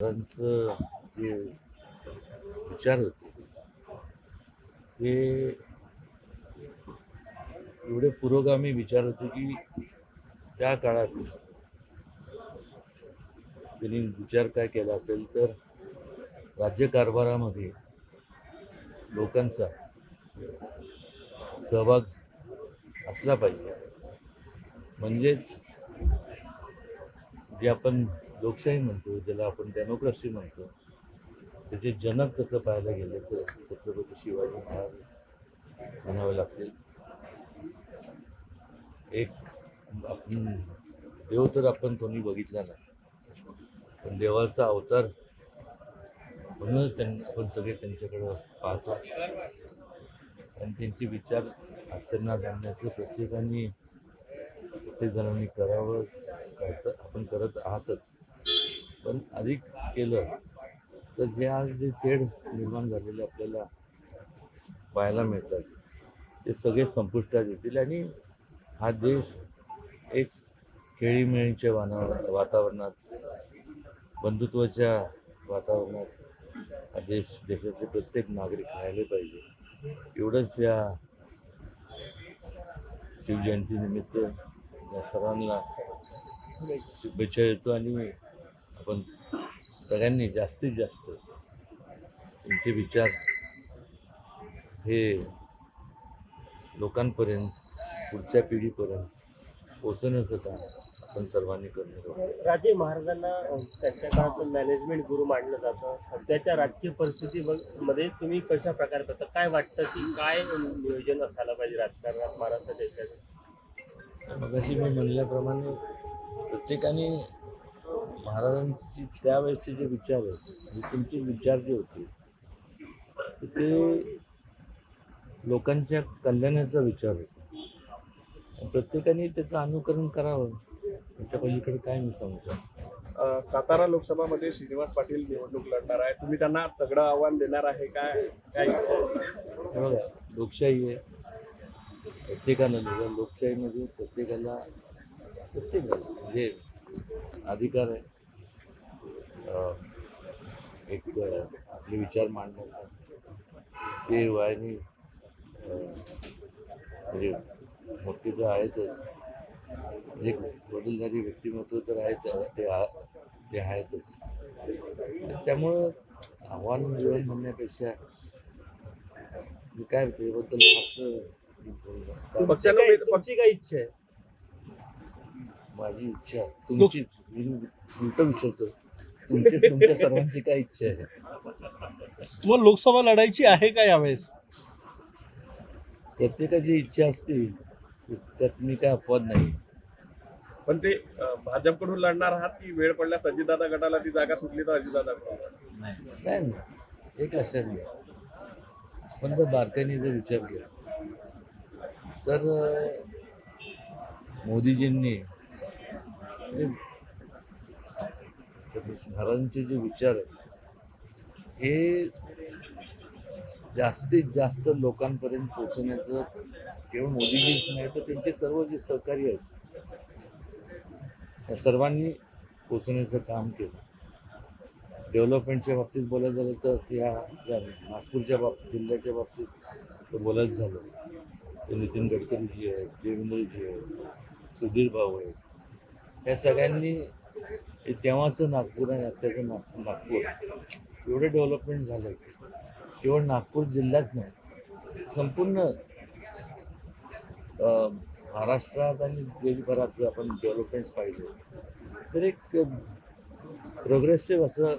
त्यांचं जे विचार होते ते एवढे पुरोगामी विचार होते की त्या काळात त्यांनी विचार काय केला असेल तर राज्यकारभारामध्ये लोकांचा सहभाग असला पाहिजे. म्हणजेच जे आपण लोकशाही म्हणतो ज्याला आपण डेमोक्रेसी म्हणतो त्याचे जनक तसं पाहायला गेलं तर छत्रपती शिवाजी महाराज म्हणावे लागतील. एक आपण देव तर आपण कोणी बघितला नाही पण देवाचा अवतार म्हणूनच त्यांना आपण सगळे त्यांच्याकडं पाहतो. आणि त्यांचे विचार आचरणात आणण्याचं प्रत्येकाने प्रत्येक जणांनी करावं करत आपण करत आहातच. पण अधिक केलं तर जे आज जे तेढ निर्माण झालेले आपल्याला पाहायला मिळतात. ते सगळे संपुष्टात येतील आणि हा देश एक खेळीमेळीच्या वाना वातावरणात बंधुत्वाच्या वातावरणात हा देश देशाचे प्रत्येक नागरिक राहिले पाहिजे. एवढंच या शिवजयंतीनिमित्त या सर्वांना शुभेच्छा देतो आणि आपण सगळ्यांनी जास्तीत जास्त त्यांचे विचार हे लोकांपर्यंत पुढच्या पिढीपर्यंत पोचवण्याचं काम आपण सर्वांनी करणं राजे महाराजांना त्यांच्या काळात मॅनेजमेंट गुरु मानलं जातं. सध्याच्या राजकीय परिस्थितीमध्ये तुम्ही कशा प्रकारे करता? काय वाटतं की काय नियोजन असायला पाहिजे राजकारणात महाराष्ट्र देशात मगाशी मी म्हणल्याप्रमाणे प्रत्येकाने महाराजांची त्यावेळेसचे जे विचार आहेत जे त्यांचे विचार जे होते ते लोकांच्या कल्याणाचा विचार होता. प्रत्येकाने त्याचं अनुकरण करावं त्याच्या पलीकडे काय मी सांगू शकतो? सातारा लोकसभामध्ये श्रीनिवास पाटील निवडणूक लढणार आहे. तुम्ही त्यांना तगडं आव्हान देणार आहे काय? काय बघा लोकशाही आहे. प्रत्येकाला दिलं लोकशाहीमध्ये प्रत्येकाला प्रत्येकाला म्हणजे अधिकार आहे. एक आपले विचार मांडण्याचा ते वयाने म्हणजे मोठे तर आहेतच. एक वडीलधारी व्यक्तिमत्व तर आहेत ते ते आहेतच. त्यामुळं आव्हान बिव्हान म्हणण्यापेक्षा मी काय त्याबद्दल फारसं पक्षाला तुमची काय इच्छा आहे? माझी इच्छा तुमची उलट विचारतो तुमची तुमच्या सर्वांची काय इच्छा आहे? तुम्हाला लोकसभा लढायची आहे का यावेळेस? प्रत्येकाची इच्छा असते. त्यात मी काय अपवाद नाही. पण ते भाजपकडून लढणार आहात की वेळ पडल्यास अजितदादा गटाला ती जागा सुटली तर अजितदादा काय नाही. एक लक्षात घ्या पण जर बारकाईने जर विचार केला तर मोदीजींनी महाराजांचे जे विचार आहेत हे जास्तीत जास्त लोकांपर्यंत पोचवण्याचं केवळ मोदीजीच नाही तर त्यांचे सर्व जे सहकारी आहेत या सर्वांनी पोचवण्याचं काम केलं. डेव्हलपमेंटच्या बाबतीत बोलायचं झालं तर त्या ज्या नागपूरच्या बाब जिल्ह्याच्या बाबतीत तर बोलायचं झालं. नितीन गडकरीजी आहेत देवेंद्रजी आहेत सुधीर भाऊ आहेत या सगळ्यांनी तेव्हाचं नागपूर आणि आत्ताचं नाग नागपूर एवढं डेव्हलपमेंट झालं केवळ नागपूर जिल्हाच नाही संपूर्ण महाराष्ट्रात आणि देशभरात जर आपण डेव्हलपमेंट्स पाहिजे तर एक प्रोग्रेसिव्ह असं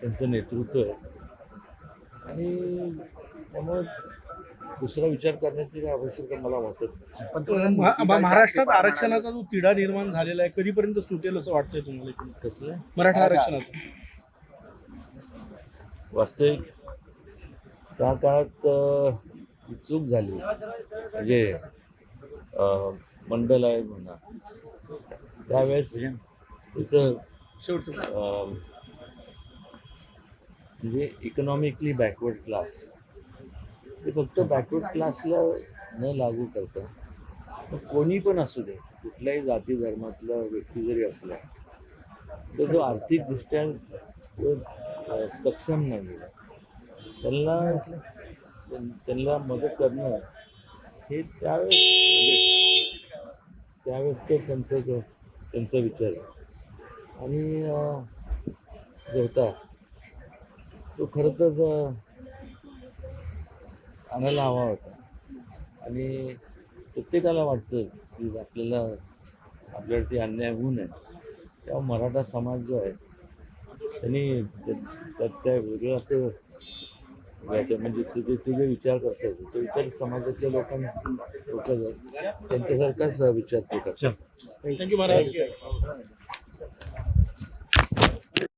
त्यांचं नेतृत्व आहे. आणि त्यामुळे दुसरा विचार करण्याची काही आवश्यकता मला वाटत. महा- महा- महाराष्ट्रात आरक्षणाचा जो तिढा निर्माण झालेला आहे कधीपर्यंत सुटेल असं वाटतंय तुम्हाला इकडून? कसं आहे? मराठा आरक्षणाचा वास्तविक त्या काळात अं, ही चूक झाली म्हणजे अं, मंडल आहे म्हणा त्यावेळेस त्याचं शेवटचं अं, म्हणजे इकॉनॉमिकली बॅकवर्ड क्लास ते फक्त बॅकवर्ड क्लासला न लागू करता मग कोणी पण असू दे कुठल्याही जाती धर्मातला व्यक्ती जरी असला तर जो आर्थिकदृष्ट्या सक्षम नाही त्यांना त्यांना मदत करणं हे त्यावेळेस म्हणजे त्यावेळेस त्यांचं त्यांचा विचार आहे. आणि जो होता तो खरं तर आणायला हवा होता. आणि प्रत्येकाला वाटतं की आपल्याला आपल्यावरती अन्याय होऊ नये. तेव्हा मराठा समाज जो आहे त्यांनी त्या- त्यात त्या वेगळं असं म्हणजे ते जे ते जे विचार करतात तो इतर समाजातल्या लोकांना लोक त्यांच्यासारखाच विचार करतात थँक्यू महाराज